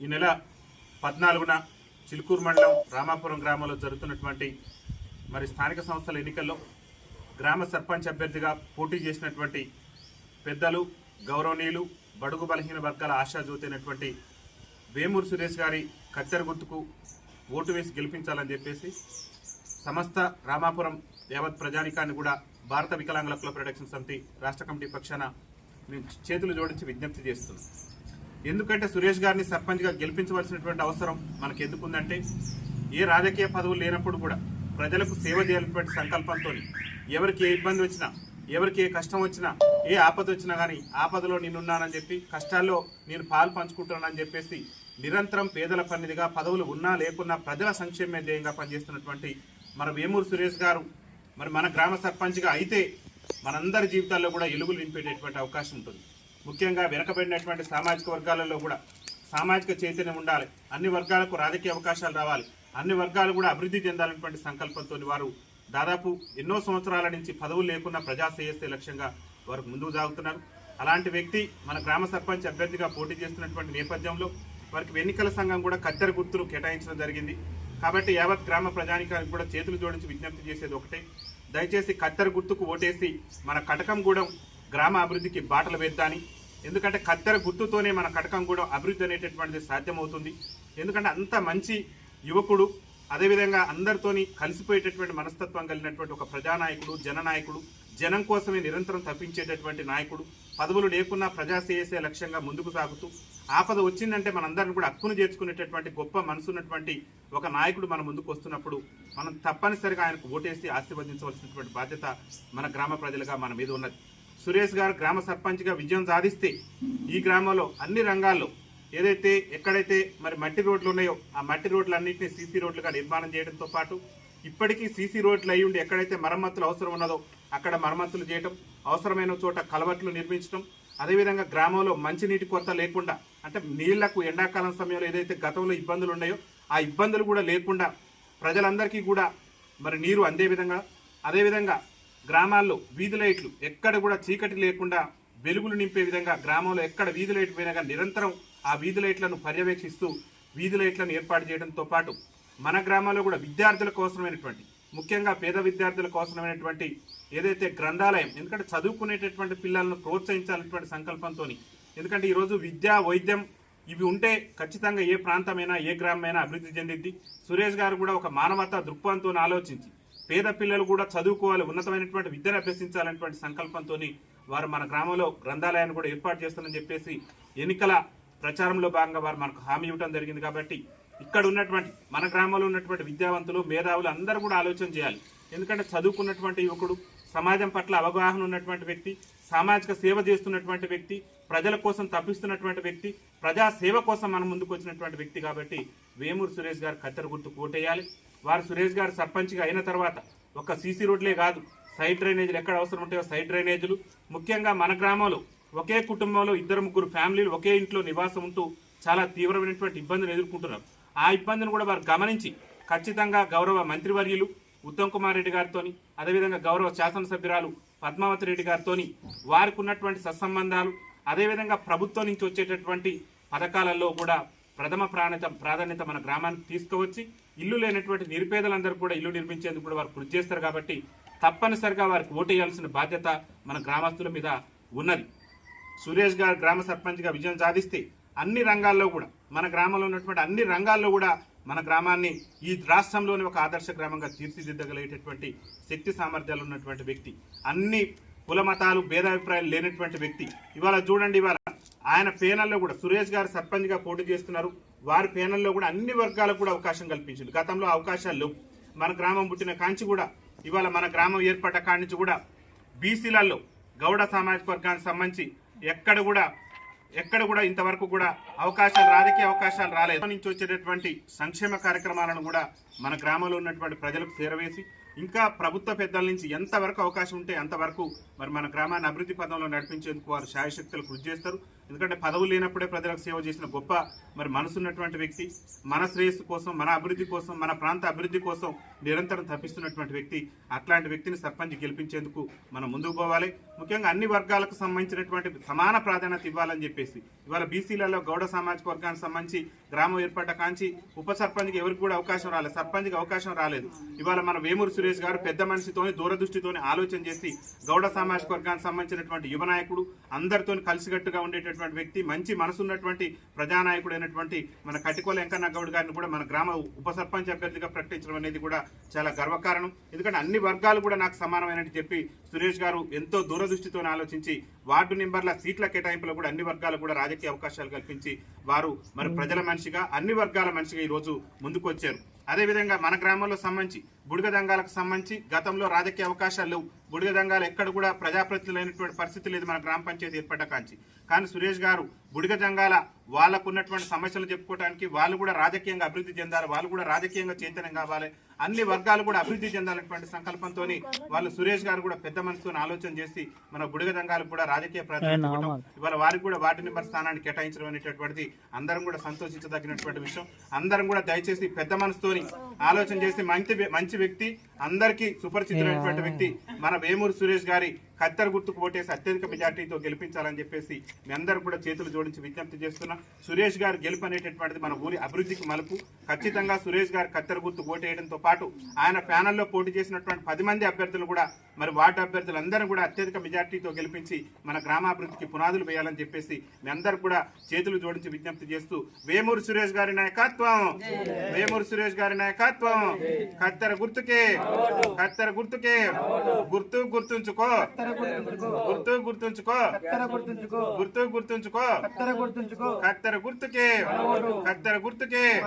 ఈ నెల పద్నాలుగున చిలుకూరు మండలం రామాపురం గ్రామంలో జరుగుతున్నటువంటి మరి స్థానిక సంస్థల ఎన్నికల్లో గ్రామ సర్పంచ్ అభ్యర్థిగా పోటీ చేసినటువంటి పెద్దలు గౌరవనీయులు బడుగు బలహీన వర్గాల ఆశాజ్యోతి అయినటువంటి వేమూరు సురేష్ గారి కత్తెర గుర్తుకు ఓటు వేసి గెలిపించాలని చెప్పేసి సమస్త రామాపురం యావత్ ప్రజానికాన్ని కూడా భారత వికలాంగుల కుల ప్రొడక్షన్ సమితి రాష్ట్ర కమిటీ పక్షాన మేము చేతులు జోడించి విజ్ఞప్తి చేస్తున్నాం. ఎందుకంటే సురేష్ గారిని సర్పంచ్గా గెలిపించవలసినటువంటి అవసరం మనకు ఎందుకుందంటే ఏ రాజకీయ పదవులు లేనప్పుడు కూడా ప్రజలకు సేవ చేయాలనేటువంటి సంకల్పంతో ఎవరికి ఏ ఇబ్బంది వచ్చినా ఎవరికి ఏ కష్టం వచ్చినా ఏ ఆపద వచ్చినా కానీ ఆపదలో నేనున్నానని చెప్పి కష్టాల్లో నేను పాలు పంచుకుంటున్నానని చెప్పేసి నిరంతరం పేదల పన్నిదిగా పదవులు ఉన్నా లేకున్నా ప్రజల సంక్షేమ ధ్యేయంగా పనిచేస్తున్నటువంటి మన వేమూరు సురేష్ గారు మరి మన గ్రామ సర్పంచ్గా అయితే మనందరి జీవితాల్లో కూడా ఎలుగులు నింపేటటువంటి అవకాశం ఉంటుంది. ముఖ్యంగా వెనకబడినటువంటి సామాజిక వర్గాలలో కూడా సామాజిక చైతన్యం ఉండాలి. అన్ని వర్గాలకు రాజకీయ అవకాశాలు రావాలి. అన్ని వర్గాలు కూడా అభివృద్ధి చెందాలన్నటువంటి సంకల్పంతో వారు దాదాపు ఎన్నో సంవత్సరాల నుంచి పదవులు లేకుండా ప్రజా శ్రేయస్సే లక్ష్యంగా వారు ముందుకు సాగుతున్నారు. అలాంటి వ్యక్తి మన గ్రామ సర్పంచ్ అభ్యర్థిగా పోటీ చేస్తున్నటువంటి నేపథ్యంలో వారికి ఎన్నికల సంఘం కూడా కత్తెర గుర్తులు కేటాయించడం జరిగింది. కాబట్టి యావత్ గ్రామ ప్రజానికానికి కూడా చేతులు జోడించి విజ్ఞప్తి చేసేది ఒకటే. దయచేసి కత్తెర గుర్తుకు ఓటేసి మన కటకంగూడెం గ్రామ అభివృద్ధికి బాటలు వేద్దాని ఎందుకంటే కత్తెర గుర్తుతోనే మన కటకంగూడెం అభివృద్ధి అనేటటువంటిది సాధ్యమవుతుంది. ఎందుకంటే అంత మంచి యువకుడు అదేవిధంగా అందరితోని కలిసిపోయేటటువంటి మనస్తత్వం కలిగినటువంటి ఒక ప్రజానాయకుడు జననాయకుడు జనం కోసమే నిరంతరం తప్పించేటటువంటి నాయకుడు పదవులు లేకున్నా ప్రజా చేసే లక్ష్యంగా ముందుకు సాగుతూ ఆపద వచ్చిందంటే మనందరిని కూడా హక్కును చేర్చుకునేటటువంటి గొప్ప మనసున్నటువంటి ఒక నాయకుడు మన ముందుకు వస్తున్నప్పుడు మనం తప్పనిసరిగా ఆయనకు ఓటేసి ఆశీర్వదించవలసినటువంటి బాధ్యత మన గ్రామ ప్రజలుగా మన మీద ఉన్నది. సురేష్ గారు గ్రామ సర్పంచ్గా విజయం సాధిస్తే ఈ గ్రామంలో అన్ని రంగాల్లో ఏదైతే ఎక్కడైతే మరి మట్టి రోడ్లు ఉన్నాయో ఆ మట్టి రోడ్లన్నింటినీ సీసీ రోడ్లుగా నిర్మాణం చేయడంతో పాటు ఇప్పటికీ సీసీ రోడ్లు అయి ఉండి ఎక్కడైతే మరమ్మతులు అవసరం ఉన్నదో అక్కడ మరమ్మతులు చేయటం అవసరమైన చోట కలవట్లు నిర్మించడం అదేవిధంగా గ్రామంలో మంచినీటి కొరత లేకుండా అంటే నీళ్ళకు ఎండాకాలం సమయంలో ఏదైతే గతంలో ఇబ్బందులు ఉన్నాయో ఆ ఇబ్బందులు కూడా లేకుండా ప్రజలందరికీ కూడా మరి నీరు అందే విధంగా అదేవిధంగా గ్రామాల్లో వీధి లైట్లు ఎక్కడ కూడా చీకటి లేకుండా వెలుగులు నింపే విధంగా గ్రామంలో ఎక్కడ వీధి లైట్ పోయినా నిరంతరం ఆ వీధి లైట్లను పర్యవేక్షిస్తూ వీధి లైట్లను ఏర్పాటు చేయడంతో పాటు మన గ్రామాల్లో కూడా విద్యార్థుల కోసమైనటువంటి ముఖ్యంగా పేద విద్యార్థుల కోసమైనటువంటి ఏదైతే గ్రంథాలయం ఎందుకంటే చదువుకునేటటువంటి పిల్లలను ప్రోత్సహించాలనేటువంటి సంకల్పంతో ఎందుకంటే ఈరోజు విద్య వైద్యం ఇవి ఉంటే ఖచ్చితంగా ఏ ప్రాంతమైనా ఏ గ్రామమైనా అభివృద్ధి చెందిద్ది. సురేష్ గారు కూడా ఒక మానవతా దృక్పథంతో ఆలోచించి పేద పిల్లలు కూడా చదువుకోవాలి ఉన్నతమైనటువంటి విద్యను అభ్యసించాలనేటువంటి సంకల్పంతో వారు మన గ్రామంలో గ్రంథాలయాన్ని కూడా ఏర్పాటు చేస్తానని చెప్పేసి ఎన్నికల ప్రచారంలో భాగంగా వారు మనకు హామీ ఇవ్వడం జరిగింది కాబట్టి ఇక్కడ ఉన్నటువంటి మన గ్రామంలో ఉన్నటువంటి విద్యావంతులు మేధావులు అందరూ కూడా ఆలోచన చేయాలి. ఎందుకంటే చదువుకున్నటువంటి యువకుడు సమాజం పట్ల అవగాహన ఉన్నటువంటి వ్యక్తి సామాజిక సేవ చేస్తున్నటువంటి వ్యక్తి ప్రజల కోసం తప్పిస్తున్నటువంటి వ్యక్తి ప్రజా సేవ కోసం మన ముందుకు వచ్చినటువంటి వ్యక్తి కాబట్టి వేమూరు సురేష్ గారు కత్తెర గుర్తు కోటేయాలి వారు సురేష్ గారు సర్పంచ్గా అయిన తర్వాత ఒక సీసీ రోడ్లే కాదు సైడ్ డ్రైనేజీలు ఎక్కడ అవసరం ఉంటాయో సైడ్ డ్రైనేజీలు. ముఖ్యంగా మన గ్రామంలో ఒకే కుటుంబంలో ఇద్దరు ముగ్గురు ఫ్యామిలీలు ఒకే ఇంట్లో నివాసం ఉంటూ చాలా తీవ్రమైనటువంటి ఇబ్బందులు ఎదుర్కొంటున్నారు. ఆ ఇబ్బందిని కూడా వారు గమనించి ఖచ్చితంగా గౌరవ మంత్రివర్యులు ఉత్తమ్ కుమార్ రెడ్డి గారితో అదేవిధంగా గౌరవ శాసనసభ్యురాలు పద్మావతి రెడ్డి గారితో వారికి ఉన్నటువంటి సత్సంబంధాలు అదేవిధంగా ప్రభుత్వం నుంచి వచ్చేటటువంటి పథకాలలో కూడా ప్రథమ ప్రాణత ప్రాధాన్యత మన గ్రామానికి తీసుకువచ్చి ఇల్లు లేనటువంటి నిరుపేదలందరూ కూడా ఇల్లు నిర్మించేందుకు కూడా వారు కృషి చేస్తారు కాబట్టి తప్పనిసరిగా వారికి ఓటేయాల్సిన బాధ్యత మన గ్రామస్తుల మీద ఉన్నది. సురేష్ గారు గ్రామ సర్పంచ్గా విజయం సాధిస్తే అన్ని రంగాల్లో కూడా మన గ్రామంలో ఉన్నటువంటి అన్ని రంగాల్లో కూడా మన గ్రామాన్ని ఈ రాష్ట్రంలోని ఒక ఆదర్శ గ్రామంగా తీర్చిదిద్దగలిగేటటువంటి శక్తి సామర్థ్యాలు ఉన్నటువంటి వ్యక్తి. అన్ని కుల మతాలు భేదాభిప్రాయాలు లేనటువంటి వ్యక్తి. ఇవాళ చూడండి ఇవాళ ఆయన పేనల్లో కూడా సురేష్ గారు సర్పంచ్గా పోటీ చేస్తున్నారు. వారి పేనల్లో కూడా అన్ని వర్గాలకు కూడా అవకాశం కల్పించింది. గతంలో అవకాశాలు లేవు. మన గ్రామం పుట్టిన కాంచి కూడా ఇవాళ మన గ్రామం ఏర్పడ్డ కాడి నుంచి కూడా బీసీలలో గౌడ సామాజిక వర్గానికి సంబంధించి ఎక్కడ కూడా ఎక్కడ కూడా ఇంతవరకు కూడా అవకాశాలు రాజకీయ అవకాశాలు రాలేదు. నుంచి వచ్చేటటువంటి సంక్షేమ కార్యక్రమాలను కూడా మన గ్రామంలో ఉన్నటువంటి ప్రజలకు చేరవేసి ఇంకా ప్రభుత్వ పెద్దల నుంచి ఎంతవరకు అవకాశం ఉంటే అంతవరకు మరి మన గ్రామాన్ని అభివృద్ధి పదంలో నడిపించేందుకు వారు శాయశక్తులు కృషి చేస్తారు. ఎందుకంటే పదవులు లేనప్పుడే ప్రజలకు సేవ చేసిన గొప్ప మరి మనసున్నటువంటి వ్యక్తి మన శ్రేయస్సు కోసం మన అభివృద్ధి కోసం మన ప్రాంత అభివృద్ధి కోసం నిరంతరం తప్పిస్తున్నటువంటి వ్యక్తి అట్లాంటి వ్యక్తిని సర్పంచ్ గెలిపించేందుకు మనం ముందుకు పోవాలి. ముఖ్యంగా అన్ని వర్గాలకు సంబంధించినటువంటి సమాన ప్రాధాన్యత ఇవ్వాలని చెప్పేసి ఇవాళ బీసీలలో గౌడ సామాజిక వర్గానికి సంబంధించి గ్రామం ఏర్పడ్డ కాంచి ఉప సర్పంచ్కి ఎవరికి కూడా అవకాశం రాలేదు సర్పంచ్కి అవకాశం రాలేదు. ఇవాళ మన వేమూరు సురేష్ గారు పెద్ద మనిషితోని దూరదృష్టితోని ఆలోచన చేసి గౌడ సామాజిక వర్గానికి సంబంధించినటువంటి యువ నాయకుడు అందరితో కలిసికట్టుగా ఉండేటటువంటి వ్యక్తి మంచి మనసు ఉన్నటువంటి ప్రజానాయకుడైనటువంటి మన కటికోల వెంకన్న గౌడ్ గారిని కూడా మన గ్రామ ఉప సర్పంచ్ అభ్యర్థిగా ప్రకటించడం అనేది కూడా చాలా గర్వకారణం. ఎందుకంటే అన్ని వర్గాలు కూడా నాకు సమానమైనట్టు చెప్పి సురేష్ గారు ఎంతో దూరదృష్టితో ఆలోచించి వార్డు నెంబర్ల సీట్ల కేటాయింపులో కూడా అన్ని వర్గాలు కూడా రాజకీయ అవకాశాలు కల్పించి వారు మరి ప్రజల మనిషిగా అన్ని వర్గాల మనిషిగా ఈ రోజు ముందుకు వచ్చారు అదేవిధంగా మన గ్రామంలో సంబంధించి బుడిగ దంగాలకు సంబంధించి గతంలో రాజకీయ అవకాశాలు లేవు. బుడిగ దంగాలు ఎక్కడ కూడా ప్రజాప్రతినిధులైనటువంటి పరిస్థితి లేదు మన గ్రామ పంచాయతీ ఏర్పడ్డ కాంచి. కానీ సురేష్ గారు బుడిగ దంగాల వాళ్ళకు ఉన్నటువంటి సమస్యలు చెప్పుకోవడానికి వాళ్ళు కూడా రాజకీయంగా అభివృద్ధి చెందాలి వాళ్ళు కూడా రాజకీయంగా చైతన్యం కావాలి అన్ని వర్గాలు కూడా అభివృద్ధి చెందాలనేటువంటి సంకల్పంతో వాళ్ళు సురేష్ గారు కూడా పెద్ద మనసుతో ఆలోచన చేసి మన బుడిగ దంగాలకు కూడా రాజకీయ ఇవ్వటం, ఇవాళ వారికి కూడా వార్డు నెంబర్ స్థానాన్ని కేటాయించడం అనేటటువంటిది అందరం కూడా సంతోషించదగినటువంటి విషయం. అందరం కూడా దయచేసి పెద్ద మనసుతోని ఆలోచన చేసి మంచి మంచి వ్యక్తి అందరికీ సుపరిచితులైనటువంటి వ్యక్తి మన వేమూరు సురేష్ గారి ఖద్దరు గుర్తుకు ఓటేసి అత్యధిక మెజార్టీతో గెలిపించాలని చెప్పేసి మీ అందరూ కూడా చేతులు జోడించి విజ్ఞప్తి చేస్తున్నా. సురేష్ గారు గెలుపు అనేటటువంటిది మన ఊరి అభివృద్ధికి మలుపు. ఖచ్చితంగా సురేష్ గారు ఖద్దరు గుర్తు ఓటేయడంతో పాటు ఆయన ప్యానల్లో పోటీ చేసినటువంటి పది మంది అభ్యర్థులు కూడా మరి వార్డు అభ్యర్థులందరూ కూడా అత్యధిక మెజార్టీతో గెలిపించి మన గ్రామాభివృద్ధికి పునాదులు వేయాలని చెప్పేసి మీ అందరూ కూడా చేతులు జోడించి విజ్ఞప్తి చేస్తూ వేమూరు సురేష్ గారి నాయకత్వం. వేమూరు సురేష్ గారి నాయకత్వం. ఖద్దరు గుర్తుకే. ఖద్దరు గుర్తుకే. గుర్తు గుర్తుంచుకో. గుర్తు గుర్తుంచుకో. గుర్తుంచుకో. గుర్తు గుర్తుంచుకో. కత్తెర గుర్తుంచుకో. కత్తెర గుర్తుకే. కత్తెర గుర్తుకే.